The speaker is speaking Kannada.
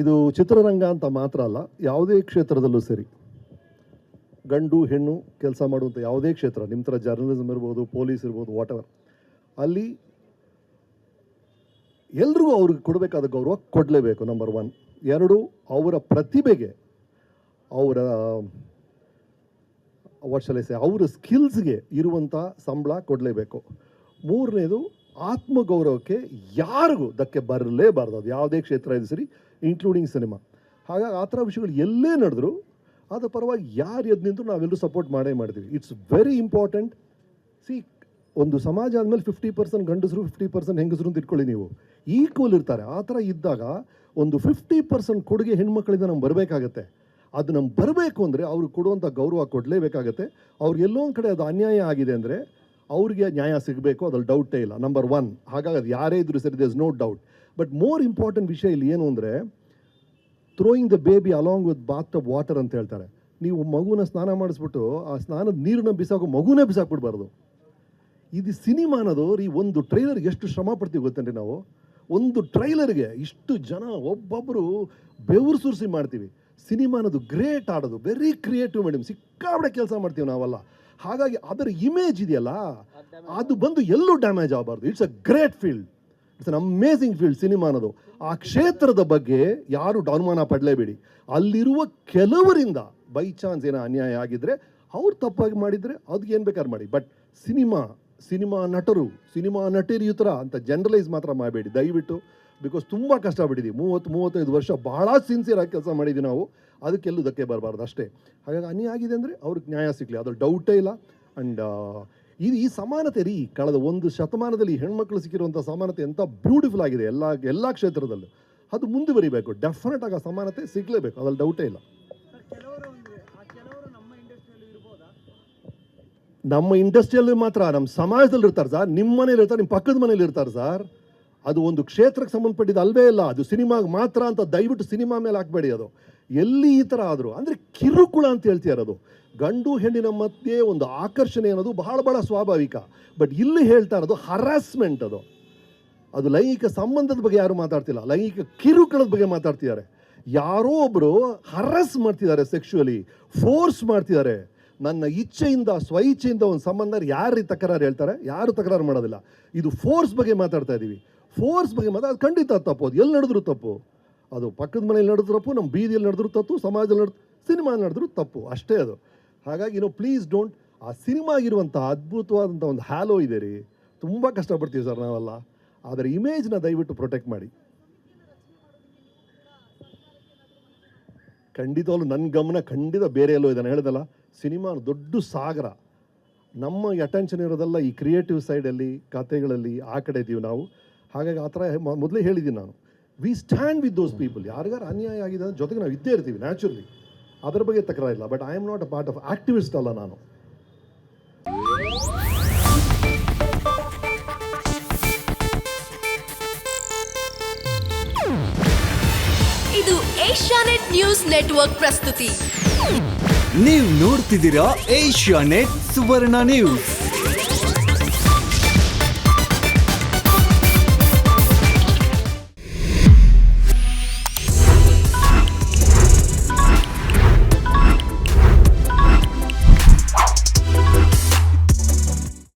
ಇದು ಚಿತ್ರರಂಗ ಅಂತ ಮಾತ್ರ ಅಲ್ಲ, ಯಾವುದೇ ಕ್ಷೇತ್ರದಲ್ಲೂ ಸರಿ. ಗಂಡು, ಹೆಣ್ಣು ಕೆಲಸ ಮಾಡುವಂಥ ಯಾವುದೇ ಕ್ಷೇತ್ರ ನಿಮ್ಮ ಥರ ಜರ್ನಲಿಸಮ್ ಇರ್ಬೋದು ಪೊಲೀಸ್ ಇರ್ಬೋದು ವಾಟ್ ಎವರ್ ಅಲ್ಲಿ ಎಲ್ರಿಗೂ ಅವ್ರಿಗೆ ಕೊಡಬೇಕಾದ ಗೌರವ ಕೊಡಲೇಬೇಕು ನಂಬರ್ ಒನ್ ಎರಡು, ಅವರ ಪ್ರತಿಭೆಗೆ, ಅವರ ವರ್ಷಲೈಸೆ ಅವರ ಸ್ಕಿಲ್ಸ್ಗೆ ಇರುವಂಥ ಸಂಬಳ ಕೊಡಲೇಬೇಕು. ಮೂರನೇದು ಆತ್ಮಗೌರವಕ್ಕೆ ಯಾರಿಗೂ ಧಕ್ಕೆ ಬರಲೇಬಾರ್ದು. ಅದು ಯಾವುದೇ ಕ್ಷೇತ್ರ ಇದೆ ಸರಿ ಇನ್ಕ್ಲೂಡಿಂಗ್ ಸಿನಿಮಾ ಹಾಗಾಗಿ ಆ ಥರ ವಿಷಯಗಳು ಎಲ್ಲೇ ನಡೆದ್ರು ಅದರ ಪರವಾಗಿ ಯಾರು ಎದ್ದು ನಿಂತು ನಾವೆಲ್ಲರೂ ಸಪೋರ್ಟ್ ಮಾಡೇ ಮಾಡ್ತೀವಿ. ಇಟ್ಸ್ ವೆರಿ ಇಂಪಾರ್ಟೆಂಟ್ ಸಿ ಒಂದು ಸಮಾಜ ಆದಮೇಲೆ ಫಿಫ್ಟಿ ಪರ್ಸೆಂಟ್ ಗಂಡಸರು ಫಿಫ್ಟಿ ಪರ್ಸೆಂಟ್ ಹೆಂಗಸರು ಅಂತ ಇಟ್ಕೊಳ್ಳಿ ನೀವು. ಈಕ್ವಲ್ ಇರ್ತಾರೆ. ಆ ಥರ ಇದ್ದಾಗ ಒಂದು ಫಿಫ್ಟಿ ಪರ್ಸೆಂಟ್ ಕೊಡುಗೆ ಹೆಣ್ಮಕ್ಳಿಂದ ನಮ್ಗೆ ಬರಬೇಕಾಗತ್ತೆ. ಅದು ನಮ್ಗೆ ಬರಬೇಕು ಅಂದರೆ ಅವ್ರಿಗೆ ಕೊಡುವಂಥ ಗೌರವ ಕೊಡಲೇಬೇಕಾಗತ್ತೆ. ಅವ್ರಿಗೆ ಎಲ್ಲೋ ಒಂದು ಕಡೆ ಅದು ಅನ್ಯಾಯ ಆಗಿದೆ ಅಂದರೆ ಅವ್ರಿಗೆ ನ್ಯಾಯ ಸಿಗಬೇಕು ಅದ್ರಲ್ಲಿ ಡೌಟೇ ಇಲ್ಲ. ನಂಬರ್ ಒನ್ ಹಾಗಾಗಿ ಅದು ಯಾರೇ ಇದ್ರು ಸರಿ does no doubt but more important ವಿಷಯ ಇಲ್ಲಿ ಏನು ಅಂದರೆ throwing the baby along with bath of water ಅಂತ ಹೇಳ್ತಾರೆ. ನೀವು ಮಗುನ ಸ್ನಾನ ಮಾಡಿಸ್ಬಿಟ್ಟು ಆ ಸ್ನಾನದ ನೀರನ್ನ ಬಿಸಾಕೋ ಮಗುನೇ ಬಿಸಾಕ್ಬಿಡ್ಬಾರ್ದು. ಇದು ಸಿನಿಮಾ ಅನ್ನೋದು, ರೀ ಒಂದು ಟ್ರೈಲರ್ಗೆ ಎಷ್ಟು ಶ್ರಮ ಪಡ್ತೀವಿ ಗೊತ್ತೇನ್ರಿ ನಾವು? ಒಂದು ಟ್ರೈಲರ್ಗೆ ಇಷ್ಟು ಜನ ಒಬ್ಬೊಬ್ಬರು ಬೆವರು ಸುರಿಸಿ ಮಾಡ್ತೀವಿ. ಸಿನಿಮಾ ಅನ್ನೋದು ಗ್ರೇಟ್ ಆಡೋದು. ವೆರಿ ಕ್ರಿಯೇಟಿವ್ ಮೇಡಮ್ ಸಿಕ್ಕಾಬಡೆ ಕೆಲಸ ಮಾಡ್ತೀವಿ ನಾವೆಲ್ಲ. ಹಾಗಾಗಿ ಅದರ ಇಮೇಜ್ ಇದೆಯಲ್ಲ? ಅದು ಬಂದು ಎಲ್ಲೂ ಡ್ಯಾಮೇಜ್ ಆಗಬಾರ್ದು. It's a great field it's an amazing field cinema ಅನ್ನೋದು. ಆ ಕ್ಷೇತ್ರದ ಬಗ್ಗೆ ಯಾರು ಡೌನ್ಮಾನ ಪಡಲೇಬೇಡಿ. ಅಲ್ಲಿರುವ ಕೆಲವರಿಂದ ಬೈ ಚಾನ್ಸ್ ಏನೋ ಅನ್ಯಾಯ ಆಗಿದ್ರೆ ಅವ್ರು ತಪ್ಪಾಗಿ ಮಾಡಿದರೆ ಅದಕ್ಕೆ ಏನು ಬೇಕಾದ್ರೆ ಮಾಡಿ. ಬಟ್ ಸಿನಿಮಾ ಸಿನಿಮಾ ನಟರು ಸಿನಿಮಾ ನಟಿರಿಯುತರ ಅಂತ ಜನರಲೈಸ್ ಮಾತ್ರ ಮಾಡಬೇಡಿ. ದಯವಿಟ್ಟು ಬಿಕಾಸ್ ತುಂಬ ಕಷ್ಟಪಟ್ಟಿದ್ದೀವಿ. ಮೂವತ್ತು, ಮೂವತ್ತೈದು ವರ್ಷ ಬಹಳ ಸಿನ್ಸಿಯರ್ ಆಗಿ ಕೆಲಸ ಮಾಡಿದ್ದೀವಿ ನಾವು. ಅದಕ್ಕೆಲ್ಲೂ ಧಕ್ಕೆ ಬರಬಾರ್ದು ಅಷ್ಟೇ. ಹಾಗಾಗಿ ಅನ್ಯಾಯ ಆಗಿದೆ ಅಂದರೆ ಅವ್ರಿಗೆ ನ್ಯಾಯ ಸಿಗಲಿ. ಅದ್ರ ಡೌಟೇ ಇಲ್ಲ. ಆ್ಯಂಡ್ ಇದು ಈ ಸಮಾನತೆ ರೀ. ಕಳೆದ ಒಂದು ಶತಮಾನದಲ್ಲಿ ಹೆಣ್ಮಕ್ಳು ಸಿಕ್ಕಿರುವಂಥ ಸಮಾನತೆ ಎಂಥ ಬ್ಯೂಟಿಫುಲ್ ಆಗಿದೆ ಎಲ್ಲ ಎಲ್ಲ ಕ್ಷೇತ್ರದಲ್ಲೂ. ಅದು ಮುಂದುವರಿಬೇಕು. ಡೆಫಿನೆಟ್ ಆಗಿ ಆ ಸಮಾನತೆ ಸಿಗಲೇಬೇಕು. ಅದ್ರಲ್ಲಿ ಡೌಟೇ ಇಲ್ಲ. ನಮ್ಮ ಇಂಡಸ್ಟ್ರಿಯಲ್ಲಿ ಮಾತ್ರ, ನಮ್ಮ ಸಮಾಜದಲ್ಲಿ ಇರ್ತಾರೆ ಸರ್ ನಿಮ್ಮ ಮನೇಲಿ ಇರ್ತಾರೆ ನಿಮ್ಮ ಪಕ್ಕದ ಮನೇಲಿ ಇರ್ತಾರೆ ಸರ್ ಅದು ಒಂದು ಕ್ಷೇತ್ರಕ್ಕೆ ಸಂಬಂಧಪಟ್ಟಿದ್ದು ಅಲ್ವೇ ಇಲ್ಲ. ಅದು ಸಿನಿಮಾಗೆ ಮಾತ್ರ ಅಂತ ದಯವಿಟ್ಟು ಸಿನಿಮಾ ಮೇಲೆ ಹಾಕಬೇಡಿ ಅದು. ಎಲ್ಲಿ ಈ ಥರ ಆದರೂ. ಅಂದರೆ ಕಿರುಕುಳ ಅಂತ ಹೇಳ್ತೀರ ಅದು? ಗಂಡು ಹೆಣ್ಣಿನ ಮಧ್ಯೆ ಒಂದು ಆಕರ್ಷಣೆ ಅನ್ನೋದು ಬಹಳ ಬಹಳ ಸ್ವಾಭಾವಿಕ. ಬಟ್ ಇಲ್ಲಿ ಹೇಳ್ತಾ ಇರೋದು ಹರಾಸ್ಮೆಂಟ್ ಅದು. ಅದು ಲೈಂಗಿಕ ಸಂಬಂಧದ ಬಗ್ಗೆ ಯಾರು ಮಾತಾಡ್ತಿಲ್ಲ. ಲೈಂಗಿಕ ಕಿರುಕುಳದ ಬಗ್ಗೆ ಮಾತಾಡ್ತಿದ್ದಾರೆ. ಯಾರೋ ಒಬ್ಬರು ಹರಸ್ ಮಾಡ್ತಿದ್ದಾರೆ ಸೆಕ್ಷುವಲಿ ಫೋರ್ಸ್ ಮಾಡ್ತಿದ್ದಾರೆ. ನನ್ನ ಇಚ್ಛೆಯಿಂದ ಸ್ವ ಇಚ್ಛೆಯಿಂದ ಒಂದು ಸಂಬಂಧ ಯಾರು ತಕರಾರು ಹೇಳ್ತಾರೆ? ಯಾರು ತಕರಾರು ಮಾಡೋದಿಲ್ಲ. ಇದು ಫೋರ್ಸ್ ಬಗ್ಗೆ ಮಾತಾಡ್ತಾ ಇದ್ದೀವಿ ಫೋರ್ಸ್ ಬಗ್ಗೆ ಮಾತ್ರ, ಅದು ಖಂಡಿತ ತಪ್ಪು, ಅದು ಎಲ್ಲಿ ನಡೆದ್ರು ತಪ್ಪು. ಅದು ಪಕ್ಕದ ಮನೆಯಲ್ಲಿ ನಡೆದ್ರು ತಪ್ಪು, ನಮ್ಮ ಬೀದಿಯಲ್ಲಿ ನಡೆದ್ರು ತಪ್ಪು, ಸಮಾಜದಲ್ಲಿ ನಡೆದು ಸಿನಿಮಾ ನಡೆದ್ರು ತಪ್ಪು, ಅಷ್ಟೇ ಅದು. ಹಾಗಾಗಿ ನೋ ಪ್ಲೀಸ್ ಡೋಂಟ್ ಆ ಸಿನಿಮಾಗಿರುವಂಥ ಅದ್ಭುತವಾದಂಥ ಒಂದು ಹ್ಯಾಲೋ ಇದೆ ರೀ. ತುಂಬ ಕಷ್ಟಪಡ್ತೀವಿ ಸರ್ ನಾವೆಲ್ಲ. ಆದರೆ ಇಮೇಜ್ನ ದಯವಿಟ್ಟು ಪ್ರೊಟೆಕ್ಟ್ ಮಾಡಿ. ಖಂಡಿತವಾಗ್ಲೂ ನನ್ನ ಗಮನ ಖಂಡಿತ ಬೇರೆ ಎಲ್ಲೋ ಇದೆ, ನಾನು ಹೇಳಿದಲ್ಲ ಸಿನಿಮಾ ದೊಡ್ಡ ಸಾಗರ. ನಮ್ಮ ಅಟೆನ್ಷನ್ ಇರೋದೆಲ್ಲ ಈ ಕ್ರಿಯೇಟಿವ್ ಸೈಡಲ್ಲಿ ಕಥೆಗಳಲ್ಲಿ, ಆ ಕಡೆ ಇದ್ದೀವಿ ನಾವು. ಹಾಗಾಗಿ ಆ ಥರ ಮೊದಲೇ ಹೇಳಿದ್ದೀನಿ ನಾನು. We stand with those people ಯಾರಿಗಾರು ಅನ್ಯಾಯ ಆಗಿದೆ ಅಂದ್ರೆ ಜೊತೆಗೆ ನಾವು ಇದ್ದೇ ಇರ್ತೀವಿ ನ್ಯಾಚುರಲಿ ಅದರ ಬಗ್ಗೆ ತಕರಾರಿಲ್ಲ. But I am not a part of activist ಅಲ್ಲ ನಾನು. ಇದು ಏಷ್ಯಾನೆಟ್ ನ್ಯೂಸ್ ನೆಟ್ವರ್ಕ್ ಪ್ರಸ್ತುತಿ. ನೀವು ನೋಡ್ತಿದ್ದೀರಾ ಏಷ್ಯಾನೆಟ್ ಸುವರ್ಣ ನ್ಯೂಸ್.